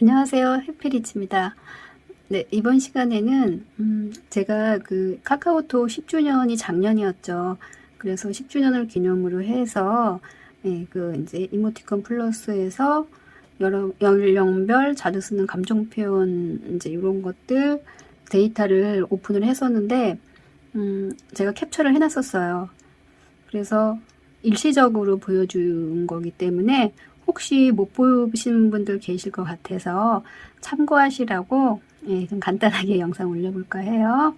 안녕하세요. 해피리치입니다. 네, 이번 시간에는 음, 제가 그 카카오톡 10주년이 작년이었죠. 그래서 10주년을 기념으로 해서 예, 그 이제 이모티콘 플러스에서 여러 연령별 자주 쓰는 감정 표현 이제 이런 것들 데이터를 오픈을 했었는데 음, 제가 캡처를 해놨었어요. 그래서 일시적으로 보여준 거기 때문에 혹시 못 보신 분들 계실 것 같아서 참고하시라고 예, 좀 간단하게 영상 올려볼까 해요.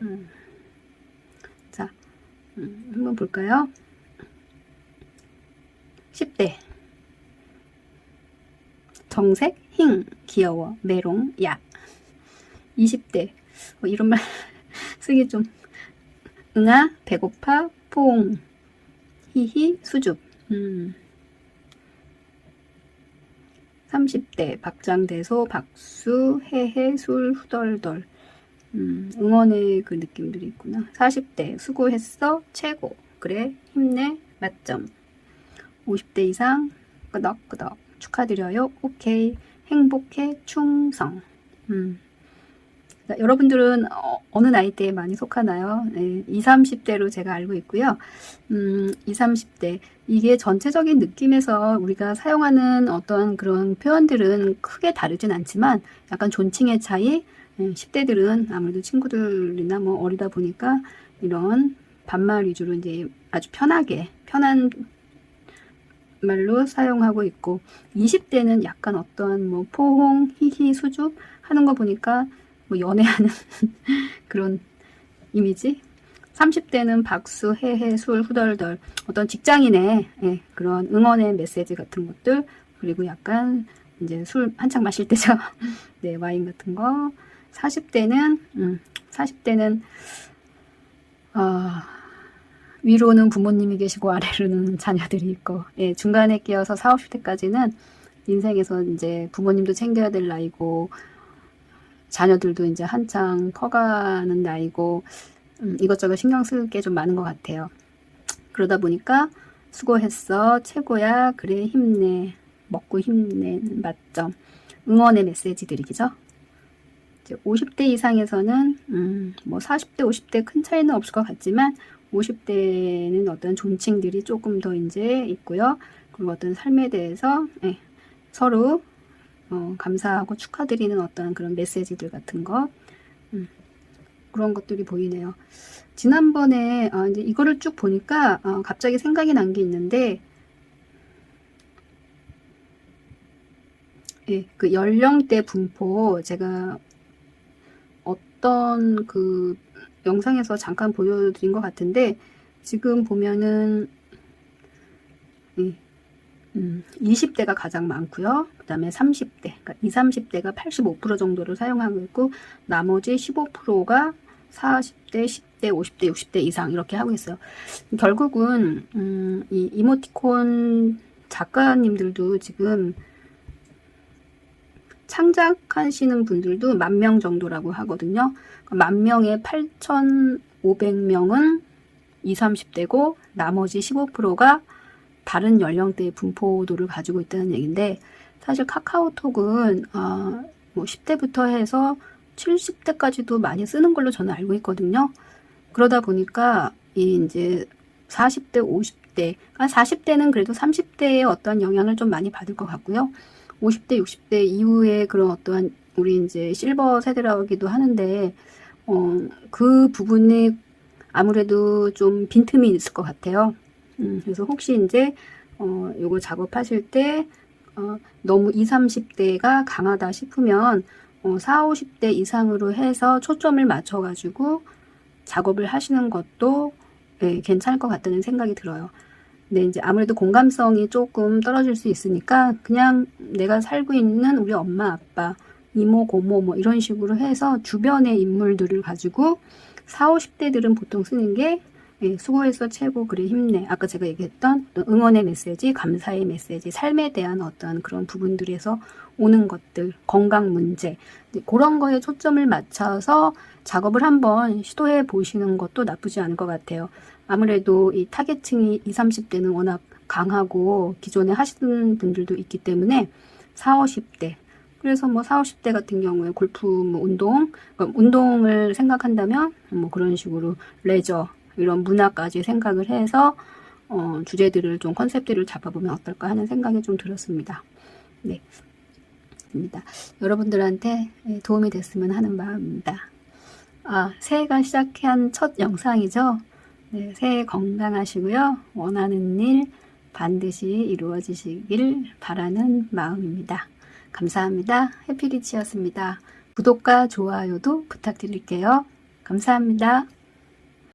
음. 자, 음, 한번 볼까요? 10대 정색, 힝, 귀여워, 메롱, 야 20대 어, 이런 말 쓰기 좀 응아, 배고파, 퐁 히히, 수줍 음. 30대 박장대소 박수 해해 술 후덜덜. 음, 응원의 그 느낌들이 있구나. 40대 수고했어 최고. 그래 힘내 맞점. 50대 이상 끄덕끄덕. 축하드려요. 오케이. 행복해 충성. 음. 자, 여러분들은 어, 느 나이대에 많이 속하나요? 네, 20, 30대로 제가 알고 있고요. 음, 20, 30대. 이게 전체적인 느낌에서 우리가 사용하는 어떤 그런 표현들은 크게 다르진 않지만 약간 존칭의 차이, 예, 10대들은 아무래도 친구들이나 뭐 어리다 보니까 이런 반말 위주로 이제 아주 편하게, 편한 말로 사용하고 있고 20대는 약간 어떤 뭐 포홍, 히히, 수줍 하는 거 보니까 뭐 연애하는 그런 이미지? 30대는 박수, 해해, 술, 후덜덜. 어떤 직장인의 예, 그런 응원의 메시지 같은 것들. 그리고 약간 이제 술 한창 마실 때죠. 네 와인 같은 거. 40대는 음, 40대는 아 위로는 부모님이 계시고 아래로는 자녀들이 있고. 예, 중간에 끼어서 40, 50대까지는 인생에서 이제 부모님도 챙겨야 될 나이고 자녀들도 이제 한창 커가는 나이고 음, 이것저것 신경 쓸 게 좀 많은 것 같아요. 그러다 보니까 수고했어 최고야 그래 힘내 먹고 힘내는 맞점 응원의 메시지들이죠. 이제 50대 이상에서는 음, 뭐 40대 50대 큰 차이는 없을 것 같지만 50대는 어떤 존칭들이 조금 더 이제 있고요. 그리고 어떤 삶에 대해서 예, 서로 어, 감사하고 축하드리는 어떤 그런 메시지들 같은 거 음, 그런 것들이 보이네요. 지난번에 어, 이제 이거를 쭉 보니까 어, 갑자기 생각이 난 게 있는데 예, 그 연령대 분포 제가 어떤 그 영상에서 잠깐 보여드린 것 같은데 지금 보면은 예, 음, 20대가 가장 많고요. 그 다음에 30대, 그러니까 20, 30대가 85% 정도를 사용하고 있고 나머지 15%가 40대, 10대, 50대, 60대 이상 이렇게 하고 있어요. 결국은 음, 이 이모티콘 작가님들도 지금 창작하시는 분들도 만 명 정도라고 하거든요. 그러니까 만 명에 8,500명은 20, 30대고 나머지 15%가 다른 연령대의 분포도를 가지고 있다는 얘기인데 사실 카카오톡은 어, 뭐 10대부터 해서 70대까지도 많이 쓰는 걸로 저는 알고 있거든요. 그러다 보니까 이 이제 40대, 50대, 아 40대는 그래도 30대의 어떤 영향을 좀 많이 받을 것 같고요. 50대, 60대 이후에 그런 어떠한 우리 이제 실버 세대라기도 하는데 어, 그 부분이 아무래도 좀 빈틈이 있을 것 같아요. 음, 그래서 혹시 이제 어, 요거 작업하실 때 어, 너무 20, 30대가 강하다 싶으면 어, 40, 50대 이상으로 해서 초점을 맞춰가지고 작업을 하시는 것도 예, 괜찮을 것 같다는 생각이 들어요. 근데 이제 아무래도 공감성이 조금 떨어질 수 있으니까 그냥 내가 살고 있는 우리 엄마, 아빠, 이모, 고모 뭐 이런 식으로 해서 주변의 인물들을 가지고 40, 50대들은 보통 쓰는 게 예, 수고해서 최고 그래 힘내. 아까 제가 얘기했던 응원의 메시지 감사의 메시지 삶에 대한 어떤 그런 부분들에서 오는 것들 건강 문제. 그런 거에 초점을 맞춰서 작업을 한번 시도해 보시는 것도 나쁘지 않을 것 같아요. 아무래도 이 타겟층이 20, 30대는 워낙 강하고 기존에 하시는 분들도 있기 때문에 4, 50대. 그래서 뭐 4, 50대 같은 경우에 골프, 뭐 운동, 그러니까 운동을 생각한다면 뭐 그런 식으로 레저, 이런 문화까지 생각을 해서 어, 주제들을 좀 컨셉들을 잡아보면 어떨까 하는 생각이 좀 들었습니다. 네. 입니다. 여러분들한테 예, 도움이 됐으면 하는 마음입니다. 아, 새해가 시작한 첫 영상이죠. 네, 새해 건강하시고요. 원하는 일 반드시 이루어지시길 바라는 마음입니다. 감사합니다. 해피리치였습니다. 구독과 좋아요도 부탁드릴게요. 감사합니다.